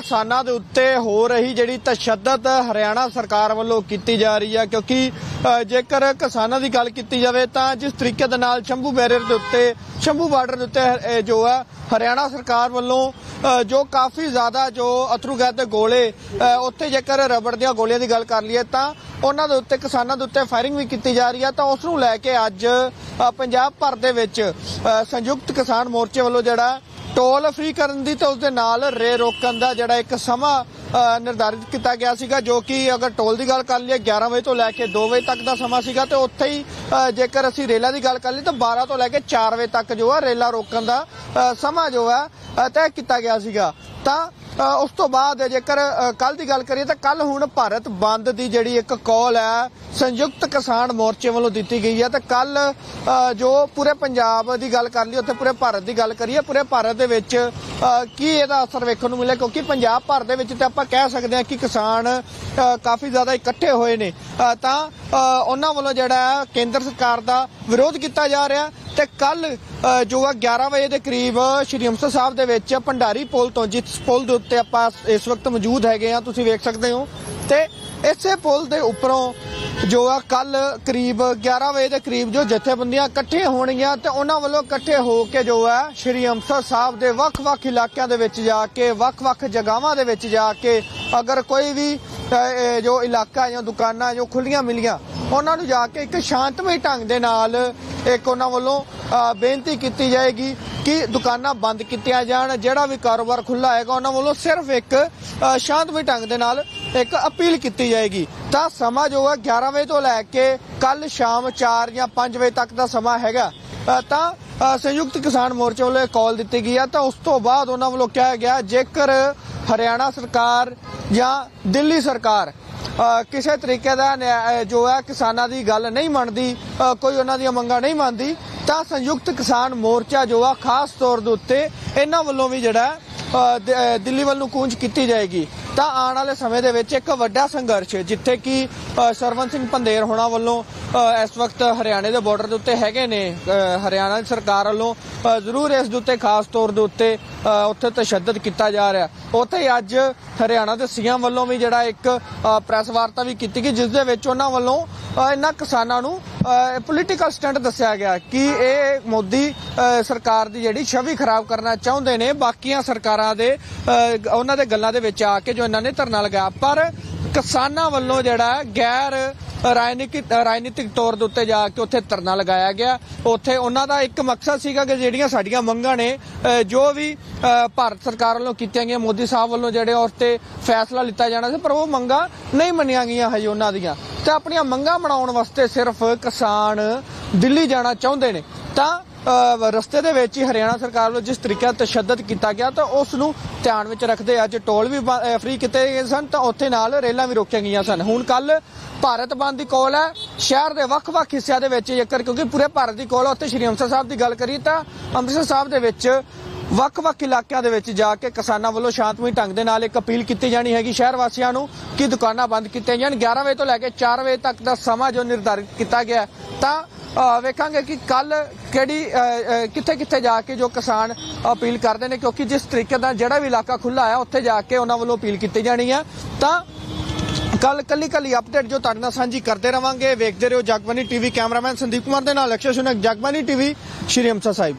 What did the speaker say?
ਕਿਸਾਨਾਂ ਦੇ ਉੱਤੇ ਹੋ ਰਹੀ ਜਿਹੜੀ ਤਸ਼ੱਦਦ ਹਰਿਆਣਾ ਸਰਕਾਰ ਵੱਲੋਂ ਕੀਤੀ ਜਾ ਰਹੀ ਹੈ, ਕਿਉਂਕਿ ਜੇਕਰ ਕਿਸਾਨਾਂ ਦੀ ਗੱਲ ਕੀਤੀ ਜਾਵੇ ਤਾਂ ਜਿਸ ਤਰੀਕੇ ਦੇ ਨਾਲ ਸ਼ੰਭੂ ਬੈਰੀਅਰ ਦੇ ਉੱਤੇ, ਸ਼ੰਭੂ ਬਾਰਡਰ ਦੇ ਉੱਤੇ ਜੋ ਹੈ, ਹਰਿਆਣਾ ਸਰਕਾਰ ਵੱਲੋਂ ਜੋ ਕਾਫੀ ਜ਼ਿਆਦਾ ਜੋ ਅਥਰੂ ਗੈਸ ਦੇ ਗੋਲੇ ਉੱਥੇ ਜੇਕਰ ਰਬੜ ਦੀਆਂ ਗੋਲੀਆਂ ਦੀ ਗੱਲ ਕਰ ਲਈਏ ਤਾਂ ਉਹਨਾਂ ਦੇ ਉੱਤੇ, ਕਿਸਾਨਾਂ ਦੇ ਉੱਤੇ ਫਾਇਰਿੰਗ ਵੀ ਕੀਤੀ ਜਾ ਰਹੀ ਹੈ। ਤਾਂ ਉਸ ਨੂੰ ਲੈ ਕੇ ਅੱਜ ਪੰਜਾਬ ਭਰ ਦੇ ਵਿੱਚ ਸੰਯੁਕਤ ਕਿਸਾਨ ਮੋਰਚੇ ਵੱਲੋਂ ਜਿਹੜਾ ਟੋਲ ਫ੍ਰੀ ਕਰਨ ਦੀ ਤੇ ਉਸ ਦੇ ਨਾਲ ਰੇ ਰੋਕਣ ਦਾ ਜਿਹੜਾ ਇੱਕ ਸਮਾਂ ਨਿਰਧਾਰਿਤ ਕੀਤਾ ਗਿਆ ਸੀਗਾ, ਜੋ ਕਿ ਅਗਰ ਟੋਲ ਦੀ ਗੱਲ ਕਰ ਲਈਏ 11 ਵਜੇ ਤੋਂ ਲੈ ਕੇ 2 ਵਜੇ ਤੱਕ ਦਾ ਸਮਾਂ ਸੀਗਾ ਤੇ ਉੱਥੇ ਹੀ ਜੇਕਰ ਅਸੀਂ ਰੇਲਾਂ ਦੀ ਗੱਲ ਕਰ ਲਈ ਤਾਂ 12 ਤੋਂ ਲੈ ਕੇ 4 ਵਜੇ ਤੱਕ ਜੋ ਹੈ ਰੇਲਾਂ ਰੋਕਣ ਦਾ ਸਮਾਂ ਜੋ ਹੈ ਤੈਅ ਕੀਤਾ ਗਿਆ ਸੀਗਾ। ਤਾਂ ਉਸ ਤੋਂ ਬਾਅਦ ਜੇਕਰ ਕੱਲ ਦੀ ਗੱਲ ਕਰੀਏ ਤਾਂ ਕੱਲ ਹੁਣ ਭਾਰਤ ਬੰਦ ਦੀ ਜਿਹੜੀ ਇੱਕ ਕਾਲ ਹੈ, ਸੰਯੁਕਤ ਕਿਸਾਨ ਮੋਰਚੇ ਵੱਲੋਂ ਦਿੱਤੀ ਗਈ ਹੈ। ਤਾਂ ਕੱਲ ਜੋ ਪੂਰੇ ਪੰਜਾਬ ਦੀ ਗੱਲ ਕਰ ਲਈ ਉੱਥੇ ਪੂਰੇ ਭਾਰਤ ਦੀ ਗੱਲ ਕਰੀਏ, ਪੂਰੇ ਭਾਰਤ ਦੇ ਵਿੱਚ ਕੀ ਇਹਦਾ ਅਸਰ ਵੇਖਣ ਨੂੰ ਮਿਲਿਆ? ਕਿਉਂਕਿ ਪੰਜਾਬ ਭਰ ਦੇ ਵਿੱਚ ਤਾਂ ਆਪਾਂ ਕਹਿ ਸਕਦੇ ਹਾਂ ਕਿ ਕਿਸਾਨ ਕਾਫੀ ਜ਼ਿਆਦਾ ਇਕੱਠੇ ਹੋਏ ਨੇ। ਤਾਂ ਉਹਨਾਂ ਵੱਲੋਂ ਜਿਹੜਾ ਕੇਂਦਰ ਸਰਕਾਰ ਦਾ ਵਿਰੋਧ ਕੀਤਾ ਜਾ ਰਿਹਾ। ਤੇ ਕੱਲ ਜੋ ਆ 11 ਵਜੇ ਦੇ ਕਰੀਬ ਸ਼੍ਰੀ ਅੰਮ੍ਰਿਤਸਰ ਸਾਹਿਬ ਦੇ ਵਿੱਚ ਭੰਡਾਰੀ ਪੁਲ ਤੋਂ ਜਿਸ ਪੁਲ ਦੇ ਉੱਤੇ ਆਪਾਂ ਇਸ ਵਕਤ ਮੌਜੂਦ ਹੈਗੇ ਆ ਤੁਸੀਂ ਵੇਖ ਸਕਦੇ ਹੋ। ਤੇ ਇਸੇ ਪੁਲ ਦੇ ਉੱਪਰੋਂ ਜੋ ਆ ਕੱਲ ਕਰੀਬ 11 ਵਜੇ ਦੇ ਕਰੀਬ ਜੋ ਜਥੇਬੰਦੀਆਂ ਇਕੱਠੇ ਹੋਣਗੀਆਂ ਤੇ ਉਹਨਾਂ ਵੱਲੋਂ ਇਕੱਠੇ ਹੋ ਕੇ ਜੋ ਹੈ ਸ਼੍ਰੀ ਅੰਮ੍ਰਿਤਸਰ ਸਾਹਿਬ ਦੇ ਵੱਖ-ਵੱਖ ਇਲਾਕਿਆਂ ਦੇ ਵਿੱਚ ਜਾ ਕੇ, ਵੱਖ-ਵੱਖ ਜਗ੍ਹਾਵਾਂ ਦੇ ਵਿੱਚ ਜਾ ਕੇ ਅਗਰ ਕੋਈ ਵੀ ਜੋ ਇਲਾਕਾ ਜਾਂ ਦੁਕਾਨਾਂ ਜੋ ਖੁੱਲੀਆਂ ਮਿਲੀਆਂ, ਉਹਨਾਂ ਨੂੰ ਜਾ ਕੇ ਇੱਕ ਸ਼ਾਂਤਮਈ ਢੰਗ ਦੇ ਨਾਲ ਇੱਕ ਉਹਨਾਂ ਵੱਲੋਂ ਬੇਨਤੀ ਕੀਤੀ ਜਾਏਗੀ ਕਿ ਦੁਕਾਨਾਂ ਬੰਦ ਕੀਤੀਆਂ ਜਾਣ, ਜਿਹੜਾ ਵੀ ਕਾਰੋਬਾਰ ਖੁੱਲਾ ਹੈਗਾ ਉਹਨਾਂ ਵੱਲੋਂ ਸਿਰਫ ਇੱਕ ਸ਼ਾਂਤਮਈ ਢੰਗ ਦੇ ਨਾਲ ਇੱਕ ਅਪੀਲ ਕੀਤੀ ਜਾਏਗੀ। ਤਾਂ ਸਮਾਂ ਜੋ ਹੈ 11 ਵਜੇ ਤੋਂ ਲੈ ਕੇ ਕੱਲ ਸ਼ਾਮ 4 ਜਾਂ 5 ਵਜੇ ਤੱਕ ਦਾ ਸਮਾਂ ਹੈਗਾ। ਤਾਂ ਸੰਯੁਕਤ ਕਿਸਾਨ ਮੋਰਚੇ ਵੱਲੋਂ ਕਾਲ ਦਿੱਤੀ ਗਈ ਹੈ ਤਾਂ ਉਸ ਤੋਂ ਬਾਅਦ ਉਹਨਾਂ ਵੱਲੋਂ ਕਿਹਾ ਗਿਆ, ਜੇਕਰ ਹਰਿਆਣਾ ਸਰਕਾਰ ਜਾਂ ਦਿੱਲੀ ਸਰਕਾਰ ਕਿਸੇ ਤਰੀਕੇ ਦਾ ਨਿਆਂ- ਜੋ ਹੈ ਕਿਸਾਨਾਂ ਦੀ ਗੱਲ ਨਹੀਂ ਮੰਨਦੀ ਕੋਈ ਉਹਨਾਂ ਦੀਆਂ ਮੰਗਾਂ ਨਹੀਂ ਮੰਨਦੀ, ਤਾਂ ਸੰਯੁਕਤ ਕਿਸਾਨ ਮੋਰਚਾ ਜੋ ਆ, ਖਾਸ ਤੌਰ ਦੇ ਉੱਤੇ ਇਹਨਾਂ ਵੱਲੋਂ ਵੀ ਜਿਹੜਾ ਦਿੱਲੀ ਵੱਲ ਨੂੰ ਕੂੰਜ ਕੀਤੀ ਜਾਏਗੀ। ਤਾਂ ਆਉਣ ਵਾਲੇ ਸਮੇਂ ਦੇ ਵਿੱਚ ਇੱਕ ਵੱਡਾ ਸੰਘਰਸ਼ ਜਿੱਥੇ ਕਿ ਅ, ਸਰਵਨ ਸਿੰਘ ਪੰਦੇਰ ਹੋਣਾ ਵੱਲੋਂ ਇਸ ਵਕਤ ਹਰਿਆਣੇ ਦੇ ਬਾਰਡਰ ਦੇ ਉੱਤੇ ਹੈਗੇ ਨੇ। ਹਰਿਆਣਾ ਦੀ ਸਰਕਾਰ ਵੱਲੋਂ ਜ਼ਰੂਰ ਇਸ ਦੇ ਉੱਤੇ ਖਾਸ ਤੌਰ ਦੇ ਉੱਤੇ ਉੱਥੇ ਤਸ਼ੱਦਦ ਕੀਤਾ ਜਾ ਰਿਹਾ। ਉੱਥੇ ਹੀ ਅੱਜ ਹਰਿਆਣਾ ਦੇ ਸੀਐਮ ਵੱਲੋਂ ਵੀ ਜਿਹੜਾ ਇੱਕ ਪ੍ਰੈਸ ਵਾਰਤਾ ਵੀ ਕੀਤੀ ਗਈ ਜਿਸ ਦੇ ਵਿੱਚ ਉਹਨਾਂ ਵੱਲੋਂ ਇਹਨਾਂ ਕਿਸਾਨਾਂ ਨੂੰ ਪੋਲੀਟੀਕਲ ਸਟੰਟ ਦੱਸਿਆ ਗਿਆ ਕਿ ਇਹ ਮੋਦੀ ਸਰਕਾਰ ਦੀ ਜਿਹੜੀ ਛਵੀ ਖਰਾਬ ਕਰਨਾ ਚਾਹੁੰਦੇ ਨੇ, ਬਾਕੀਆਂ ਸਰਕਾਰਾਂ ਦੇ ਉਹਨਾਂ ਦੇ ਗੱਲਾਂ ਦੇ ਵਿੱਚ ਆ ਕੇ ਜੋ ਇਹਨਾਂ ਨੇ ਧਰਨਾ ਲਗਾਇਆ। ਪਰ ਕਿਸਾਨਾਂ ਵੱਲੋਂ ਜਿਹੜਾ ਗੈਰ ਰਾਜਨੀਤਿਕ ਰਾਜਨੀਤਿਕ ਤੌਰ ਦੇ ਉੱਤੇ ਜਾ ਕੇ ਉੱਥੇ ਧਰਨਾ ਲਗਾਇਆ ਗਿਆ। ਉੱਥੇ ਉਹਨਾਂ ਦਾ ਇੱਕ ਮਕਸਦ ਸੀਗਾ ਕਿ ਜਿਹੜੀਆਂ ਸਾਡੀਆਂ ਮੰਗਾਂ ਨੇ ਜੋ ਵੀ ਭਾਰਤ ਸਰਕਾਰ ਵੱਲੋਂ ਕੀਤੀਆਂ ਗਈਆਂ, ਮੋਦੀ ਸਾਹਿਬ ਵੱਲੋਂ ਜਿਹੜੇ ਉਸ ਤੇ ਫੈਸਲਾ ਲਿੱਤਾ ਜਾਣਾ ਸੀ, ਪਰ ਉਹ ਮੰਗਾਂ ਨਹੀਂ ਮੰਨੀਆਂ ਗਈਆਂ ਹਜੇ ਉਹਨਾਂ ਦੀਆਂ। ਤੇ ਆਪਣੀਆਂ ਮੰਗਾਂ ਬਣਾਉਣ ਵਾਸਤੇ ਸਿਰਫ ਕਿਸਾਨ ਦਿੱਲੀ ਜਾਣਾ ਚਾਹੁੰਦੇ ਨੇ। ਤਾਂ ਰਸਤੇ ਦੇ ਵਿੱਚ ਹੀ ਹਰਿਆਣਾ ਸਰਕਾਰ ਵੱਲੋਂ ਜਿਸ ਤਰੀਕੇ ਨਾਲ ਤਸ਼ੱਦਦ ਕੀਤਾ ਗਿਆ, ਤਾਂ ਉਸ ਨੂੰ ਧਿਆਨ ਵਿੱਚ ਰੱਖਦੇ ਅੱਜ ਟੋਲ ਵੀ ਫ੍ਰੀ ਕੀਤੇ ਗਏ ਸਨ, ਤਾਂ ਉੱਥੇ ਨਾਲ ਰੇਲਾਂ ਵੀ ਰੋਕੀਆਂ ਗਈਆਂ ਸਨ। ਹੁਣ ਕੱਲ ਭਾਰਤ ਬੰਦ ਦੀ ਕਾਲ ਹੈ। ਸ਼ਹਿਰ ਦੇ ਵੱਖ-ਵੱਖ ਹਿੱਸਿਆਂ ਦੇ ਵਿੱਚ ਜੇਕਰ, ਕਿਉਂਕਿ ਪੂਰੇ ਭਾਰਤ ਦੀ ਕਾਲ ਹੈ, ਉੱਥੇ ਸ਼੍ਰੀ ਅੰਮ੍ਰਿਤਸਰ ਸਾਹਿਬ ਦੀ ਗੱਲ ਕਰੀਏ ਤਾਂ ਅੰਮ੍ਰਿਤਸਰ ਸਾਹਿਬ ਦੇ ਵਿੱਚ ਵੱਖ-ਵੱਖ ਇਲਾਕਿਆਂ ਦੇ ਵਿੱਚ ਜਾ ਕੇ ਕਿਸਾਨਾਂ ਵੱਲੋਂ ਸ਼ਾਂਤਮਈ ਢੰਗ ਦੇ ਨਾਲ ਇੱਕ ਅਪੀਲ ਕੀਤੀ ਜਾਣੀ ਹੈਗੀ। ਸ਼ਹਿਰ ਵਾਸੀਆਂ ਨੂੰ ਕਿ ਦੁਕਾਨਾਂ ਬੰਦ ਕੀਤੀਆਂ ਜਾਣ? 11 ਵਜੇ ਤੋਂ ਲੈ ਕੇ 4 ਵਜੇ ਤੱਕ ਦਾ ਸਮਾਂ ਜੋ ਨਿਰਧਾਰਿਤ ਕੀਤਾ ਗਿਆ ਤਾਂ ਵੇਖਾਂਗੇ ਕਿ ਕੱਲ ਕਿਹੜੀ ਕਿੱਥੇ ਕਿੱਥੇ ਜਾ ਕੇ ਜੋ ਕਿਸਾਨ ਅਪੀਲ ਕਰਦੇ ਨੇ, ਕਿਉਂਕਿ ਜਿਸ ਤਰੀਕੇ ਦਾ ਜਿਹੜਾ ਵੀ ਇਲਾਕਾ ਖੁੱਲਾ ਹੈ, ਉੱਥੇ ਜਾ ਕੇ ਉਹਨਾਂ ਵੱਲੋਂ ਅਪੀਲ ਕੀਤੀ ਜਾਣੀ ਹੈ। ਤਾਂ ਕੱਲ ਕੱਲੀ ਕੱਲੀ ਅਪਡੇਟ ਜੋ ਤੁਹਾਡੇ ਨਾਲ ਸਾਂਝੀ ਕਰਦੇ ਰਵਾਂਗੇ, ਵੇਖਦੇ ਰਹੋ ਜਗਬਾਨੀ ਟੀਵੀ ਕੈਮਰਾਮੈਨ ਸੰਦੀਪ ਕੁਮਾਰ ਦੇ ਨਾਲ, ਅਕਸ਼ੇ ਸੁਨਕ ਜਗਬਾਨੀ ਟੀਵੀ, ਸ਼੍ਰੀ ਅੰਮ੍ਰਿਤਸਰ ਸਾਹਿਬ।